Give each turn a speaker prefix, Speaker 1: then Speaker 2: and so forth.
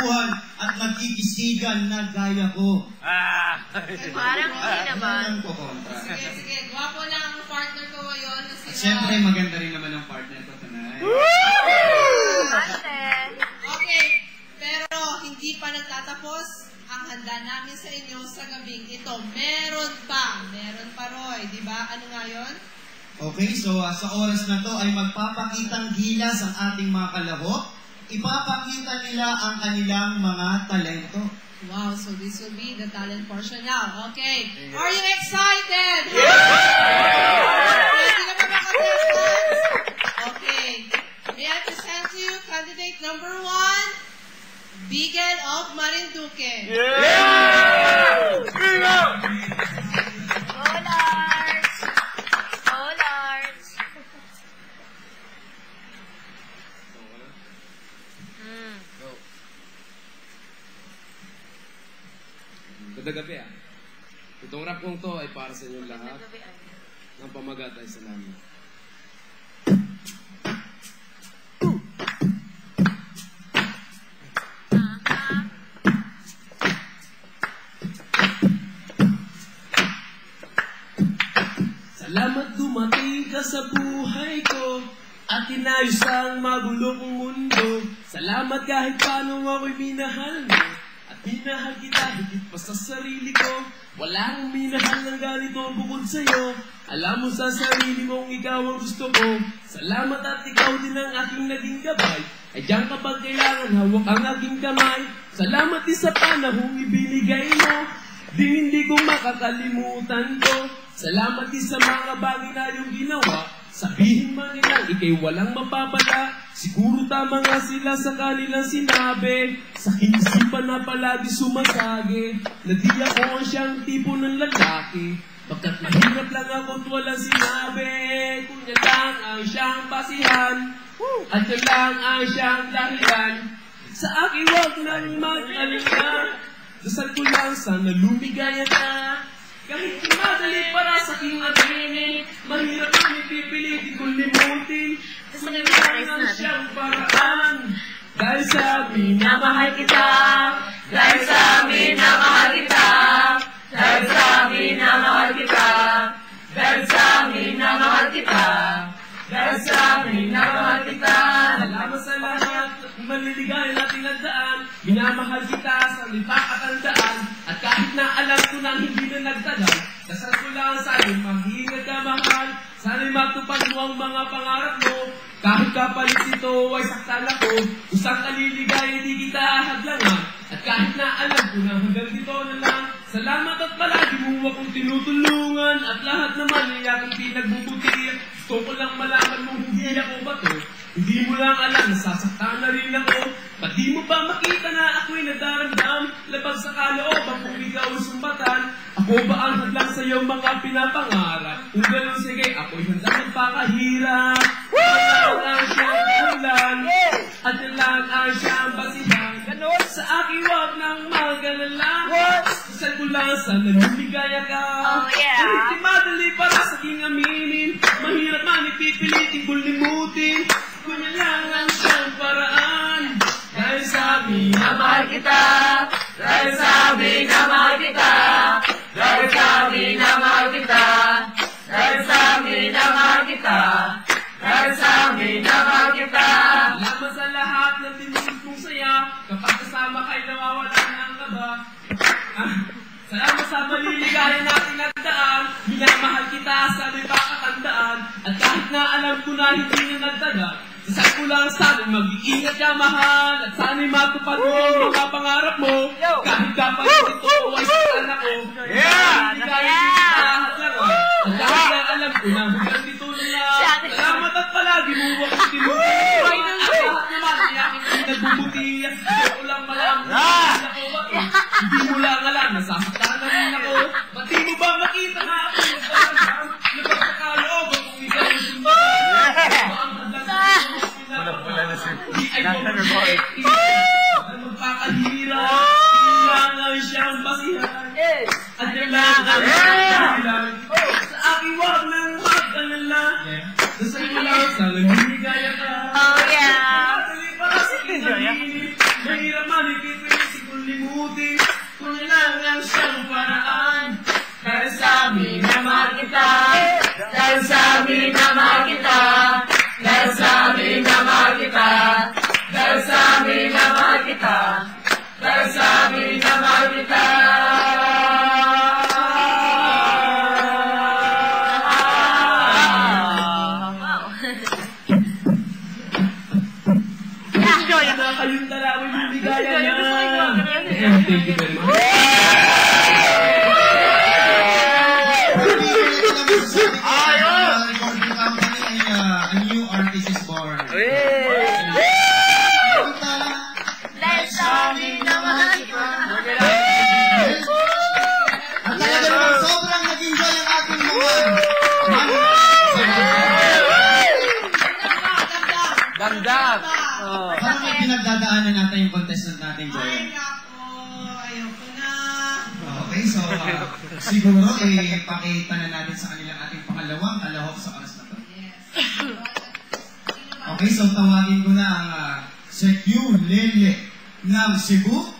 Speaker 1: magkwentuhan at magkikisigan na gaya ko.
Speaker 2: Ah!
Speaker 3: Parang hindi naman.
Speaker 1: Ano ang kukontra?
Speaker 4: Sige, sige. Gwapo lang ang partner ko ngayon na si
Speaker 1: At syempre, maganda rin naman ang partner ko tonight.
Speaker 3: Ate.
Speaker 4: Okay, pero hindi pa nagtatapos ang handa namin sa inyo sa gabing ito. Meron pa. Meron pa, Roy. Di ba? Ano nga yun?
Speaker 1: Okay, so ah, sa oras na to ay magpapakitang gilas ang ating mga kalahok. Ipapakita nila ang kanilang mga talento.
Speaker 4: Wow, so this will be the talent portion now. Okay. Are you excited? Contestants? Okay. May I present to you candidate number one, Bigel of Marinduque.
Speaker 3: Go,
Speaker 5: Ganda gabi ah. Itong rap kong to ay para sa inyong lahat. Ng pamagat ay salamat. Salamat dumating ka sa buhay ko at inayos ang magulong mundo. Salamat kahit paano ako'y minahal mo at minahal kita higit pa sa sarili ko. Walang minahal ng ganito bukod sa'yo. Alam mo sa sarili mong ikaw ang gusto ko. Salamat at ikaw din ang aking naging gabay. Ay diyan kapag kailangan hawak ang aking kamay. Salamat din sa panahong ibinigay mo. Di hindi ko makakalimutan ko. Salamat din sa mga bagay na iyong ginawa. Sabihin man nila, ikay walang mapapala. Siguro tama nga sila sa kanilang sinabi. Sa kinisipan na palagi sumasagi. Na di ako ang siyang tipo ng lalaki. Pagkat mahirap lang ako at walang sinabi. Kung yan lang ang siyang basihan. At yan lang ang siyang dahilan. Sa akin wag nang mag-alala. Dasal ko lang sana lumigaya ka. Kahit madali para sa aking Dahil sa amin na mahal kita. Dahil sa amin na mahal kita. Dahil sa amin na mahal kita. Dahil sa amin na mahal kita. Dahil sa amin na mahal kita. Salamat sa lahat Maliligaya natin ang daan. Minamahal kita sa nipakatandaan At kahit na alam ko na hindi na nagtagal Dasal ko lang sa iyo, mag-iingat ka mahal Sana'y matupad mo ang mga pangarap mo. Kahit kapalit ito ay saktan ako. Usang kaliligaya, hindi kita hadlangan At kahit na alam ko na hanggang dito na lang Salamat at palagi mo akong tinutulungan. At lahat naman ay aking pinagbubuti. Gusto ko lang malaman mo hindi ako bato. Hindi mo lang alam, nasasaktan na rin ako. Ba't di mo ba makita na ako'y nadaramdam? Labag sa kalooban kung ikaw ay sumbatan Ako ba ang hadlang sa iyong mga pinapangarap? Kung gano'n sige, ako'y handang magpakahirap Wala ang siyang ulan. At yan lang ang siyang basihan. Sa akin wag nang magalala. Ko lang sana lumigaya ka.
Speaker 3: Oh, yeah.
Speaker 5: Kahit di madali para sa aking aminin. Mahirap man ipipilitin kong limutin Kung yan lang ang siyang paraan. Dahil sa amin na mahal kita. Dahil sa amin na mahal kita Amin na mahal kita. Dahil sa amin na mahal kita. Dahil sa amin na mahal kita. Salamat sa lahat ng tinulog kong saya. Kapag kasama kay nawawala ng kaba Ah, Salamat sa maliligaya natin nagdaan Minamahal kita sa may pakatandaan At kahit na alam ko na hindi na nagtagal Dasal ko lang sa amin, mag-iingat ka mahal. At sana'y matupad mo ang mga pangarap mo. Kahit kapalit ito ay sa anak ko.
Speaker 2: Yeah!
Speaker 5: Maliligaya hindi kita hadlangan At kahit na alam ko na hanggang dito na lang Salamat at palagi mo akong tinutulungan At lahat naman ay aking pinagbubuti Gusto ko lang malaman na hindi ako bato Hindi mo lang alam, nasasaktan na rin ako Ba't di mo ba makita na ako nagdadam Napagkakalooban kung ikaw ang sumbatan Ano ang hadlang sa
Speaker 2: Wala na si...
Speaker 5: Ang magpakahirap Kailangan siyang basihan. At siyang Sa aking wag nang mag-alala. Dasal mo lang. Sa nagigaya ka Ayun, Thank you very much.
Speaker 1: Hindi ko lang masasabi ko ang recording company ay uh, a new artist is born.
Speaker 3: Let's sabi naman.
Speaker 1: At talaga naman sobrang nag-enjoy ang ating mga
Speaker 2: Damdam.
Speaker 1: Parang may pinagdadaanan natin yung contestant natin,
Speaker 4: nako. Ayoko na.
Speaker 1: Okay, so uh, siguro eh, pakita na natin sa kanila ating pangalawang kalahok sa oras na to.
Speaker 4: Yes.
Speaker 1: Okay, so tawagin ko na ang uh, Sir Q Lele ng Cebu